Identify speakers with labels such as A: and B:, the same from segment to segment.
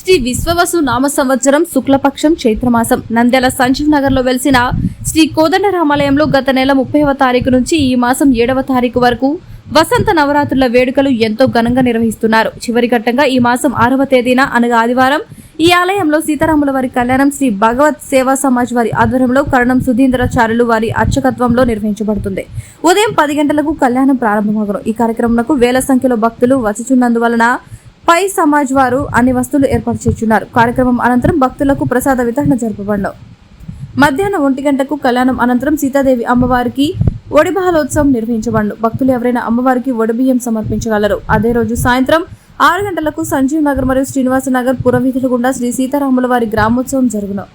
A: శ్రీ విశ్వవసు నామ సంవత్సరం శుక్లపక్షం చైత్రమాసం. నంద్యాల సంజీవ్ నగర్లో వెలిసిన శ్రీ కోదండరామాలయంలో గత నెల ముప్పైవ తారీఖు నుంచి ఈ మాసం ఏడవ తారీఖు వరకు వసంత నవరాత్రుల వేడుకలు ఎంతో ఘనంగా నిర్వహిస్తున్నారు. చివరి ఘట్టంగా ఈ మాసం ఆరవ తేదీన అనగా ఆదివారం ఈ ఆలయంలో సీతారాముల వారి కళ్యాణం శ్రీ భగవత్ సేవా సమాజ్ వారి ఆధ్వర్యంలో కరణం సుధీంద్రాచార్యులు వారి అర్చకత్వంలో నిర్వహించబడుతుంది. ఉదయం పది గంటలకు కళ్యాణం ప్రారంభమగును. ఈ కార్యక్రమంలో వేల సంఖ్యలో భక్తులు వచ్చుచున్నందువలన పై సమాజ్ వారు అన్ని వస్తువులు ఏర్పాటు చేస్తున్నారు. కార్యక్రమం అనంతరం భక్తులకు ప్రసాద వితరణ జరపబడను మధ్యాహ్నం ఒంటి గంటకు కళ్యాణం అనంతరం సీతాదేవి అమ్మవారికి ఒడిబహలోత్సవం నిర్వహించబడను భక్తులు ఎవరైనా అమ్మవారికి ఒడిబియ్యం సమర్పించగలరు. అదే రోజు సాయంత్రం ఆరు గంటలకు సంజీవ్ నగర్ మరియు శ్రీనివాస నగర్ పురవీధుల గుండా శ్రీ సీతారాముల వారి గ్రామోత్సవం జరుగును.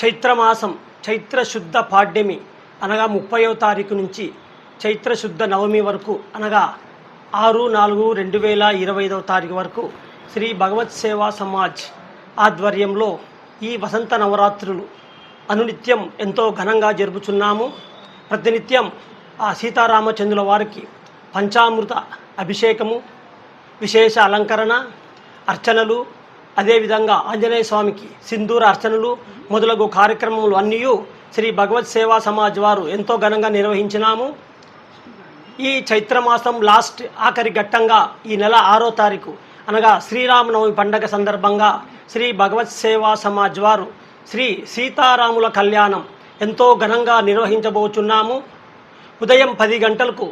B: చైత్రమాసం చైత్ర శుద్ధ పాడ్యమి అనగా ముప్పైవ తారీఖు నుంచి చైత్ర శుద్ధ నవమి వరకు అనగా ఆరు నాలుగు రెండు వేల ఇరవై ఐదవ తారీఖు వరకు శ్రీ భగవత్ సేవా సమాజ్ ఆధ్వర్యంలో ఈ వసంత నవరాత్రులు అనునిత్యం ఎంతో ఘనంగా జరుపుచున్నాము. ప్రతినిత్యం ఆ సీతారామచంద్రుల వారికి పంచామృత అభిషేకము విశేష అలంకరణ అర్చనలు అదేవిధంగా ఆంజనేయ స్వామికి సింధూర అర్చనలు మొదలగు కార్యక్రమములు అన్నీ శ్రీ భగవత్ సేవా సమాజ్ వారు ఎంతో ఘనంగా నిర్వహించినాము. ఈ చైత్రమాసం లాస్ట్ ఆఖరి ఘట్టంగా ఈ నెల ఆరో తారీఖు. అనగా శ్రీరామనవమి పండగ సందర్భంగా శ్రీ భగవత్ సేవా సమాజ్ వారు శ్రీ సీతారాముల కళ్యాణం ఎంతో ఘనంగా నిర్వహించబోచున్నాము. ఉదయం పది గంటలకు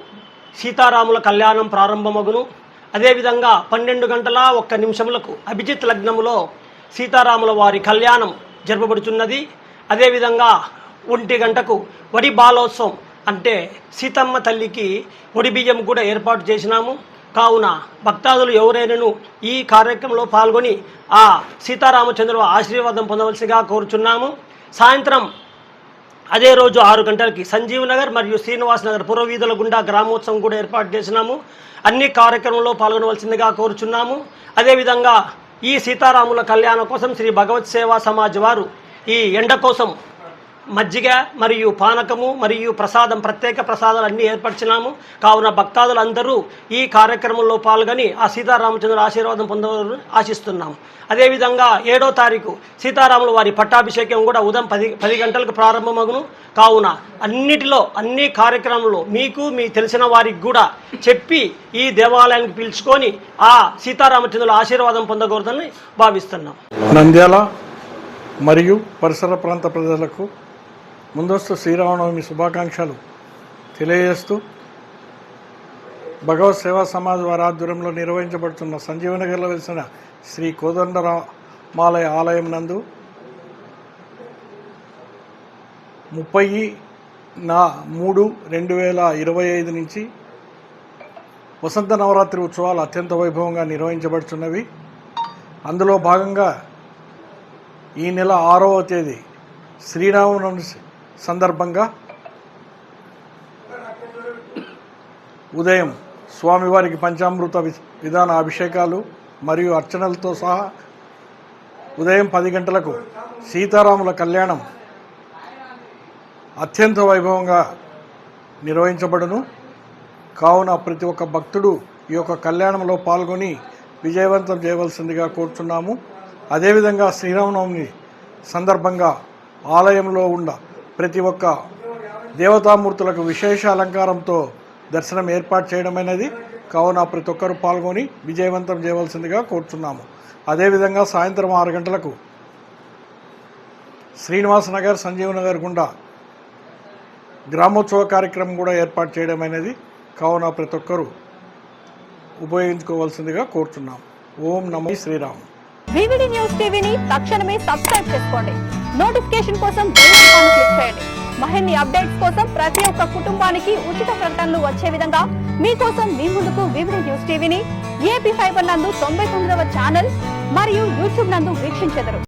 B: సీతారాముల కళ్యాణం ప్రారంభమగును. అదేవిధంగా పన్నెండు గంటల ఒక్క నిమిషములకు అభిజిత్ లగ్నములో సీతారాముల వారి కళ్యాణం జరపబడుతున్నది అదేవిధంగా ఒంటి గంటకు వడి బాలోత్సవం అంటే సీతమ్మ తల్లికి ఒడి బియ్యం కూడా ఏర్పాటు చేసినాము. కావున భక్తాదులు ఎవరైనాను ఈ కార్యక్రమంలో పాల్గొని ఆ సీతారామచంద్రుల ఆశీర్వాదం పొందవలసిగా కోరుచున్నాము. సాయంత్రం అదే రోజు ఆరు గంటలకి సంజీవ్ నగర్ మరియు శ్రీనివాస్ నగర్ పురవీధుల గుండా గ్రామోత్సవం కూడా ఏర్పాటు చేసినాము. అన్ని కార్యక్రమంలో పాల్గొనవలసిందిగా కోరుచున్నాము. అదేవిధంగా ఈ సీతారాముల కళ్యాణం కోసం శ్రీ భగవత్ సేవా సమాజ్ వారు ఈ ఎండ కోసం మజ్జిగ మరియు పానకము మరియు ప్రసాదం ప్రత్యేక ప్రసాదాలు అన్నీ ఏర్పరిచినాము. కావున భక్తాదులందరూ ఈ కార్యక్రమంలో పాల్గొని ఆ సీతారామచంద్ర ఆశీర్వాదం పొందవాలని ఆశిస్తున్నాము. అదేవిధంగా ఏడో తారీఖు సీతారాముల వారి పట్టాభిషేకం కూడా ఉదయం పది పది గంటలకు ప్రారంభమగును. కావున అన్నిటిలో అన్ని కార్యక్రమంలో మీకు మీ తెలిసిన వారికి కూడా చెప్పి ఈ దేవాలయానికి పిలుచుకొని ఆ సీతారామచంద్రుల ఆశీర్వాదం పొందకూడదని భావిస్తున్నాం
C: నంద్యాల మరియు పరిసర ప్రాంత ప్రజలకు ముందస్తు శ్రీరామనవమి శుభాకాంక్షలు తెలియజేస్తూ భగవత్ సేవా సమాజ్ వారి ఆధ్వర్యంలో నిర్వహించబడుతున్న సంజీవనగర్లో వెలిసిన శ్రీ కోదండరామాలయ ఆలయం నందు ముప్పై నా మూడు రెండు వేల ఇరవై ఐదు నుంచి వసంత నవరాత్రి ఉత్సవాలు అత్యంత వైభవంగా నిర్వహించబడుతున్నవి. అందులో భాగంగా ఈ నెల ఆరవ తేదీ శ్రీరామనవమి సందర్భంగా ఉదయం స్వామివారికి పంచామృత వి- విధాన అభిషేకాలు మరియు అర్చనలతో సహా ఉదయం పది గంటలకు సీతారాముల కళ్యాణం అత్యంత వైభవంగా నిర్వహించబడును. కావున ప్రతి ఒక్క భక్తుడు ఈ యొక్క కళ్యాణంలో పాల్గొని విజయవంతం చేయవలసిందిగా కోరుతున్నాము అదేవిధంగా శ్రీరామనవమి సందర్భంగా ఆలయంలో ఉన్న ప్రతి ఒక్క దేవతామూర్తులకు విశేష అలంకారంతో దర్శనం ఏర్పాటు చేయడం అనేది కావున ప్రతి ఒక్కరు పాల్గొని విజయవంతం చేయవలసిందిగా కోరుతున్నాము. అదేవిధంగా సాయంత్రం ఆరు గంటలకు శ్రీనివాస నగర్ సంజీవ్ నగర్ గుండా గ్రామోత్సవ కార్యక్రమం కూడా ఏర్పాటు చేయడం అనేది కావున ప్రతి ఒక్కరూ ఉపయోగించుకోవాల్సిందిగా కోరుతున్నాం ఓం నమో శ్రీరామ్.
D: న్యూస్ టీవీని తక్షణమే సబ్స్క్రైబ్ చేసుకోండి. నోటిఫికేషన్ కోసం క్లిక్ చేయండి. మరిన్ని అప్డేట్స్ కోసం ప్రతి ఒక్క కుటుంబానికి ఉచిత ప్రకటనలు వచ్చే విధంగా మీకోసం మీ ముందుకు వివిధ న్యూస్ టీవీని ఏపీ ఫైబర్ నందు తొంభై తొమ్మిదవ ఛానల్ మరియు యూట్యూబ్ నందు వీక్షించెదరు.